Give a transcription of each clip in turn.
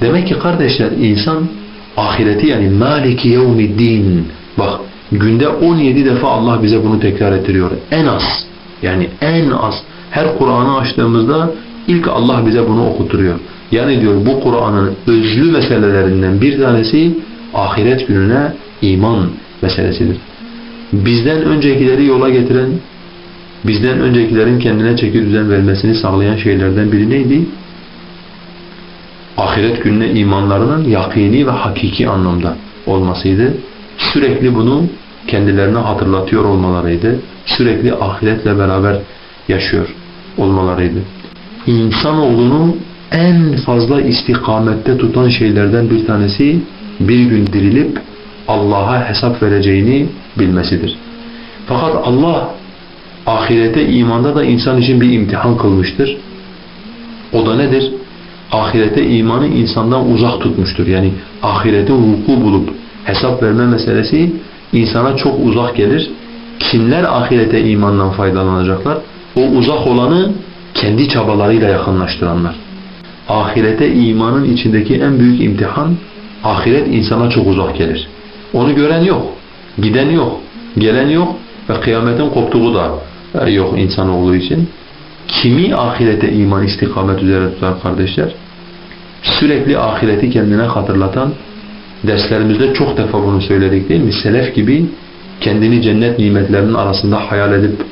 Demek ki kardeşler insan ahireti yani maliki yevmiddin bak günde 17 defa Allah bize bunu tekrar ettiriyor. En az yani en az her Kur'an'ı açtığımızda ilk Allah bize bunu okuturuyor. Yani diyor bu Kur'an'ın özlü meselelerinden bir tanesi ahiret gününe iman meselesidir. Bizden öncekileri yola getiren, bizden öncekilerin kendine çeki düzen vermesini sağlayan şeylerden biri neydi? Ahiret gününe imanlarının yakini ve hakiki anlamda olmasıydı. Sürekli bunu kendilerine hatırlatıyor olmalarıydı. Sürekli ahiretle beraber yaşıyor olmalarıydı. İnsanoğlunu en fazla istikamette tutan şeylerden bir tanesi bir gün dirilip Allah'a hesap vereceğini bilmesidir. Fakat Allah ahirete imanda da insan için bir imtihan kılmıştır. O da nedir? Ahirete imanı insandan uzak tutmuştur. Yani ahirete vuku bulup hesap verme meselesi insana çok uzak gelir. Kimler ahirete imandan faydalanacaklar? O uzak olanı kendi çabalarıyla yakınlaştıranlar. Ahirete imanın içindeki en büyük imtihan ahiret insana çok uzak gelir. Onu gören yok, giden yok, gelen yok ve kıyametin koptuğu da yok insanoğlu için. Kimi ahirete iman istikamet üzere tutar kardeşler? Sürekli ahireti kendine hatırlatan, derslerimizde çok defa bunu söyledik değil mi? Selef gibi kendini cennet nimetlerinin arasında hayal edip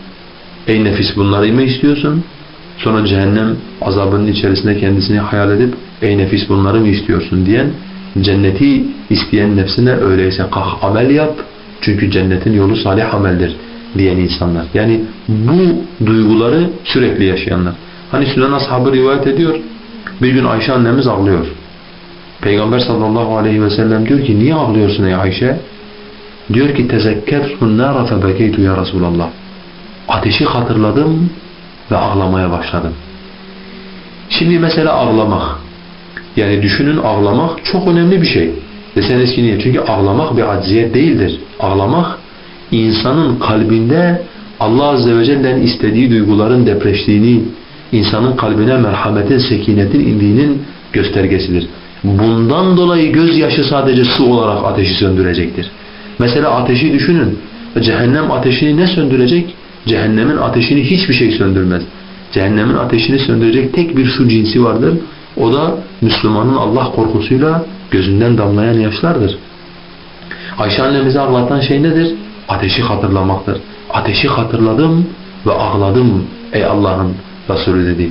ey nefis bunları mı istiyorsun? Sonra cehennem azabının içerisinde kendisini hayal edip ey nefis bunları mı istiyorsun diyen cenneti isteyen nefsine öyleyse kalk amel yap çünkü cennetin yolu salih ameldir diyen insanlar. Yani bu duyguları sürekli yaşayanlar. Hani Sünan ashabı rivayet ediyor. Bir gün Ayşe annemiz ağlıyor. Peygamber sallallahu aleyhi ve sellem diyor ki niye ağlıyorsun ey Ayşe? Diyor ki tezekkertun nara febekeytu ya Resulallah. Ateşi hatırladım ve ağlamaya başladım. Şimdi mesela ağlamak. Yani düşünün ağlamak çok önemli bir şey. Deseniz ki niye? Çünkü ağlamak bir acziyet değildir. Ağlamak insanın kalbinde Allah Azze ve Celle'nin istediği duyguların depreştiğini, insanın kalbine merhametin, sekinetin indiğinin göstergesidir. Bundan dolayı gözyaşı sadece su olarak ateşi söndürecektir. Mesela ateşi düşünün. Cehennem ateşini ne söndürecek? Cehennemin ateşini hiçbir şey söndürmez. Cehennemin ateşini söndürecek tek bir su cinsi vardır. O da Müslümanın Allah korkusuyla gözünden damlayan yaşlardır. Ayşe annemizi ağlatan şey nedir? Ateşi hatırlamaktır. Ateşi hatırladım ve ağladım ey Allah'ın Resulü dedi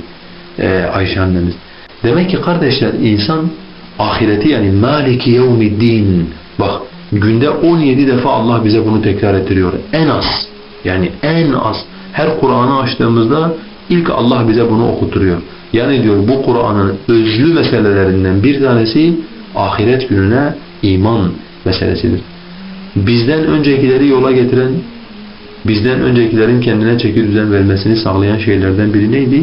ee, Ayşe annemiz. Demek ki kardeşler insan ahireti yani maliki yevmiddin bak günde 17 defa Allah bize bunu tekrar ettiriyor. En az yani en az her Kur'an'ı açtığımızda ilk Allah bize bunu okuturuyor. Yani diyor bu Kur'an'ın özlü meselelerinden bir tanesi ahiret gününe iman meselesidir. Bizden öncekileri yola getiren, bizden öncekilerin kendine çeki düzen vermesini sağlayan şeylerden biri neydi?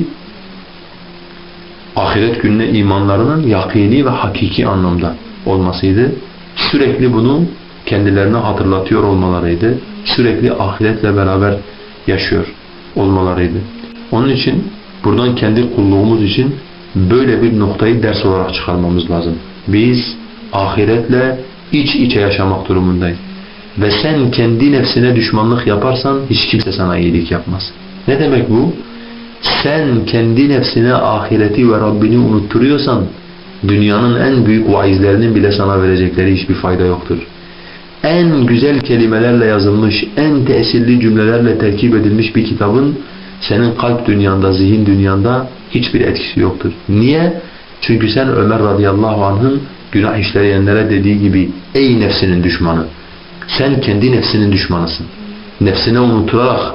Ahiret gününe imanlarının yakini ve hakiki anlamda olmasıydı. Sürekli bunu kendilerine hatırlatıyor olmalarıydı. Sürekli ahiretle beraber yaşıyor olmalarıydı. Onun için buradan kendi kulluğumuz için böyle bir noktayı ders olarak çıkarmamız lazım. Biz ahiretle iç içe yaşamak durumundayız. Ve sen kendi nefsine düşmanlık yaparsan hiç kimse sana iyilik yapmaz. Ne demek bu? Sen kendi nefsine ahireti ve Rabbini unutturuyorsan dünyanın en büyük vaizlerinin bile sana verecekleri hiçbir fayda yoktur. En güzel kelimelerle yazılmış, en tesirli cümlelerle terkip edilmiş bir kitabın senin kalp dünyanda, zihin dünyanda hiçbir etkisi yoktur. Niye? Çünkü sen Ömer radıyallahu anh'ın günah işleyenlere dediği gibi ey nefsinin düşmanı. Sen kendi nefsinin düşmanısın. Nefsini unutularak,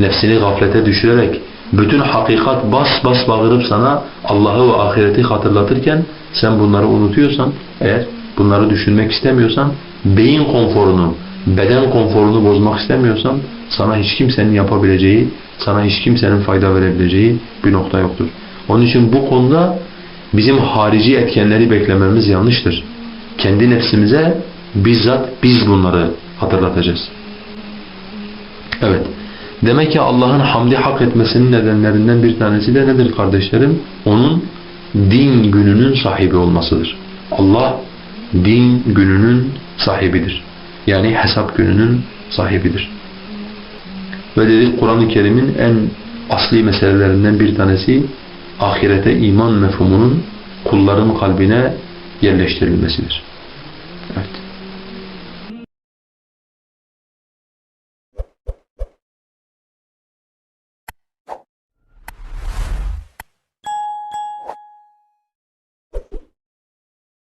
nefsini gaflete düşürerek, bütün hakikat bas bas bağırıp sana Allah'ı ve ahireti hatırlatırken sen bunları unutuyorsan, eğer bunları düşünmek istemiyorsan, beyin konforunu, beden konforunu bozmak istemiyorsan sana hiç kimsenin yapabileceği, sana hiç kimsenin fayda verebileceği bir nokta yoktur. Onun için bu konuda bizim harici etkenleri beklememiz yanlıştır. Kendi nefsimize bizzat biz bunları hatırlatacağız. Evet. Demek ki Allah'ın hamdi hak etmesinin nedenlerinden bir tanesi de nedir kardeşlerim? Onun din gününün sahibi olmasıdır. Allah din gününün sahibidir. Yani hesap gününün sahibidir. Ve dedik Kur'an-ı Kerim'in en asli meselelerinden bir tanesi ahirete iman mefhumunun kulların kalbine yerleştirilmesidir.